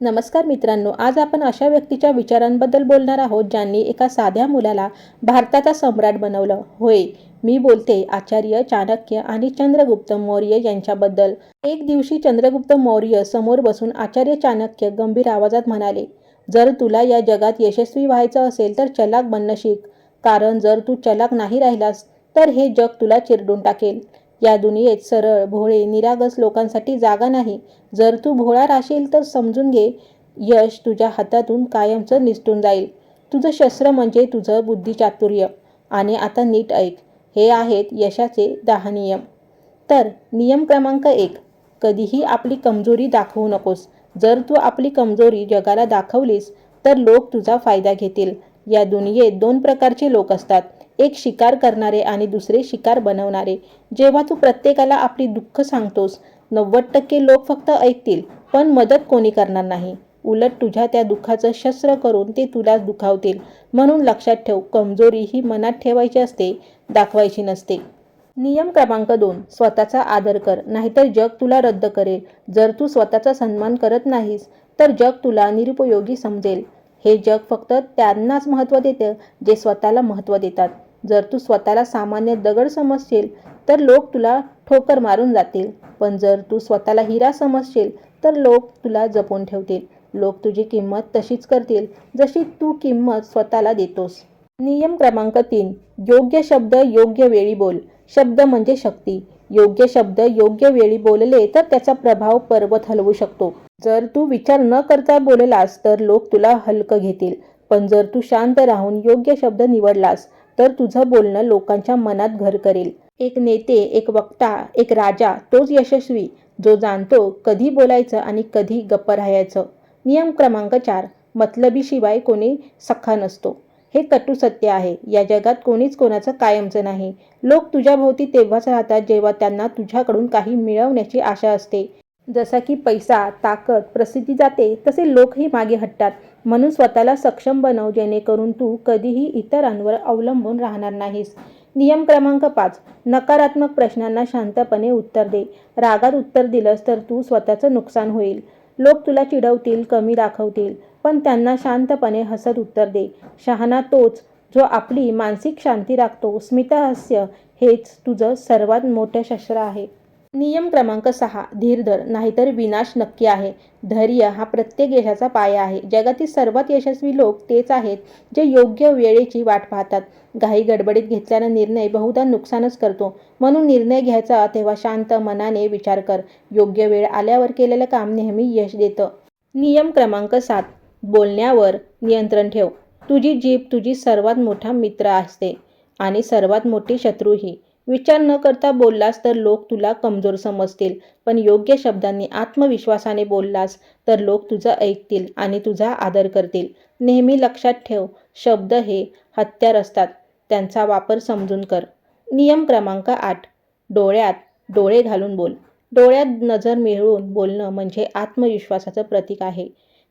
नमस्कार मित्रांनो आज आपण अशा व्यक्तीच्या विचारांबद्दल बोलणार आहोत ज्यांनी एका साध्या मुलाला भारताचा सम्राट बनवलं. होय मी बोलते आचार्य चाणक्य आणि चंद्रगुप्त मौर्य यांच्याबद्दल. एक दिवशी चंद्रगुप्त मौर्य समोर बसून आचार्य चाणक्य गंभीर आवाजात म्हणाले जर तुला या जगात यशस्वी व्हायचं असेल तर चलाक बनणं शिक. कारण जर तू चलाक नाही राहिलास तर हे जग तुला चिरडून टाकेल. या दुनियेत सरळ भोळे निरागस लोकांसाठी जागा नाही. जर तू भोळा राहशील तर समजून घे यश तुझ्या हातातून कायमचं निसटून जाईल. तुझं शस्त्र म्हणजे तुझं बुद्धिचातुर्य आणि आता नीट ऐक हे आहेत यशाचे दहा नियम. तर नियम क्रमांक एक कधीही आपली कमजोरी दाखवू नकोस. जर तू आपली कमजोरी जगाला दाखवलीस तर लोक तुझा फायदा घेतील. या दुनियेत दोन प्रकारचे लोक असतात. एक शिकार करणारे आणि दुसरे शिकार बनवणारे. जेव्हा तू प्रत्येकाला आपली दुःख सांगतोस नव्वद टक्के लोक फक्त ऐकतील पण मदत कोणी करणार नाही? उलट तुझ्या त्या दुःखाचं शस्त्र करून ते तुला दुखावतील. म्हणून लक्षात ठेव कमजोरी ही मनात ठेवायची असते दाखवायची नसते. नियम क्रमांक दोन स्वतःचा आदर कर नाहीतर जग तुला रद्द करेल. जर तू स्वतःचा सन्मान करत नाहीस तर जग तुला निरुपयोगी समजेल. हे जग फक्त त्यांनाच महत्त्व देतं जे स्वतःला महत्त्व देतात. जर तू स्वतःला सामान्य दगड समजशील तर लोक तुला ठोकर मारून जातील. पण जर तू स्वतःला हिरा समजशील तर लोक तुला जपून ठेवतील. लोक तुझी किंमत तशीच करतील जशी तू किंमत स्वतःला देतोस. नियम क्रमांक तीन. योग्य शब्द योग्य वेळी बोल. शब्द म्हणजे शक्ती. योग्य शब्द योग्य वेळी बोलले तर त्याचा प्रभाव पर्वत हलवू शकतो. जर तू विचार न करता बोललास तर लोक तुला हलकं घेतील. पण जर तू शांत राहून योग्य शब्द निवडलास तर तुझं बोलणं लोकांच्या मनात घर करेल. एक नेते एक वक्ता एक राजा तोच यशस्वी जो जाणतो कधी बोलायचं आणि कधी गप्प राहायचं. नियम क्रमांक चार मतलबीशिवाय कोणी सख्खा नसतो. हे कटू सत्य आहे. या जगात कोणीच कोणाचं कायमचं नाही. लोक तुझ्याभोवती तेव्हाच राहतात जेव्हा त्यांना तुझ्याकडून काही मिळवण्याची आशा असते. जसा की पैसा ताकद प्रसिद्धी जाते तसे लोकही मागे हटतात. म्हणून स्वतःला सक्षम बनव जेणेकरून तू कधीही इतरांवर अवलंबून राहणार नाहीस. नियम क्रमांक पाच. नकारात्मक प्रश्नांना शांतपणे उत्तर दे. रागात उत्तर दिलंस तर तू स्वतःचं नुकसान होईल. लोक तुला चिडवतील कमी दाखवतील पण त्यांना शांतपणे हसत उत्तर दे. शहाणा तोच जो आपली मानसिक शांती राखतो. स्मितहास्य हेच तुझं सर्वात मोठं शस्त्र आहे. नियम क्रमांक सहा धीर धर नाहीतर विनाश नक्की आहे. धैर्य हा प्रत्येक यशाचा पाया आहे. जगातील सर्वात यशस्वी लोक तेच आहेत जे योग्य वेळेची वाट पाहतात. घाई गडबडीत घेतल्याने निर्णय बहुधा नुकसानच करतो. म्हणून निर्णय घ्यायचा तेव्हा शांत मनाने विचार कर. योग्य वेळ आल्यावर केलेलं काम नेहमी यश देतं. नियम क्रमांक सात बोलण्यावर नियंत्रण ठेव. तुझी जीभ तुझी सर्वात मोठा मित्र असते आणि सर्वात मोठी शत्रूही. विचार न करता बोललास तर लोक तुला कमजोर समजतील. पण योग्य शब्दांनी आत्मविश्वासाने बोललास तर लोक तुझं ऐकतील आणि तुझा आदर करतील. नेहमी लक्षात ठेव शब्द हे हत्यार असतात. त्यांचा वापर समजून कर. नियम क्रमांक आठ. डोळ्यात डोळे घालून बोल. डोळ्यात नजर मिळवून बोलणं म्हणजे आत्मविश्वासाचं प्रतीक आहे.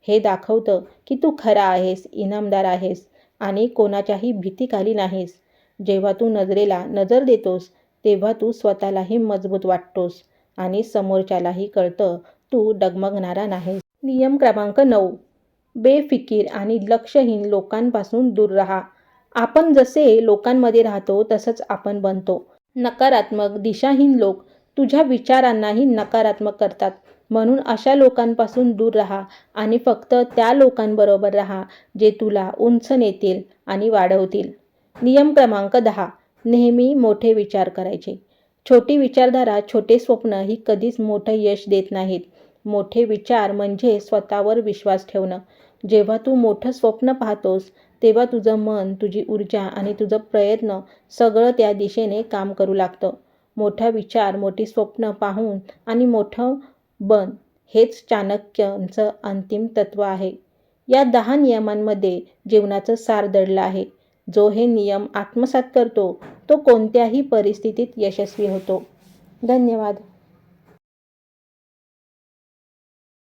हे दाखवतं की तू खरा आहेस इनामदार आहेस आणि कोणाच्याही भीतीखाली नाहीस. जेव्हा तू नजरेला नजर देतोस तेव्हा तू स्वतःलाही मजबूत वाटतोस आणि समोरच्यालाही कळतं तू डगमगणारा नाहीस. नियम क्रमांक नऊ. बेफिकीर आणि लक्षहीन लोकांपासून दूर राहा. आपण जसे लोकांमध्ये राहतो तसंच आपण बनतो. नकारात्मक दिशाहीन लोक तुझ्या विचारांनाही नकारात्मक करतात. म्हणून अशा लोकांपासून दूर राहा आणि फक्त त्या लोकांबरोबर राहा जे तुला उंच नेतील आणि वाढवतील. नियम क्रमांक दहा. नेहमी मोठे विचार करायचे. छोटी विचारधारा छोटे स्वप्न ही कधीच मोठं यश देत नाहीत. मोठे विचार म्हणजे स्वतःवर विश्वास ठेवणं. जेव्हा तू मोठं स्वप्न पाहतोस तेव्हा तुझं मन तुझी ऊर्जा आणि तुझं प्रयत्न सगळं त्या दिशेने काम करू लागतं. मोठा विचार मोठी स्वप्न पाहून आणि मोठं बन हेच चाणक्यांचं अंतिम तत्त्व आहे. या दहा नियमांमध्ये जीवनाचं सार दडलं आहे. जो हे नियम आत्मसात करतो तो कोणत्याही परिस्थितीत यशस्वी होतो. धन्यवाद.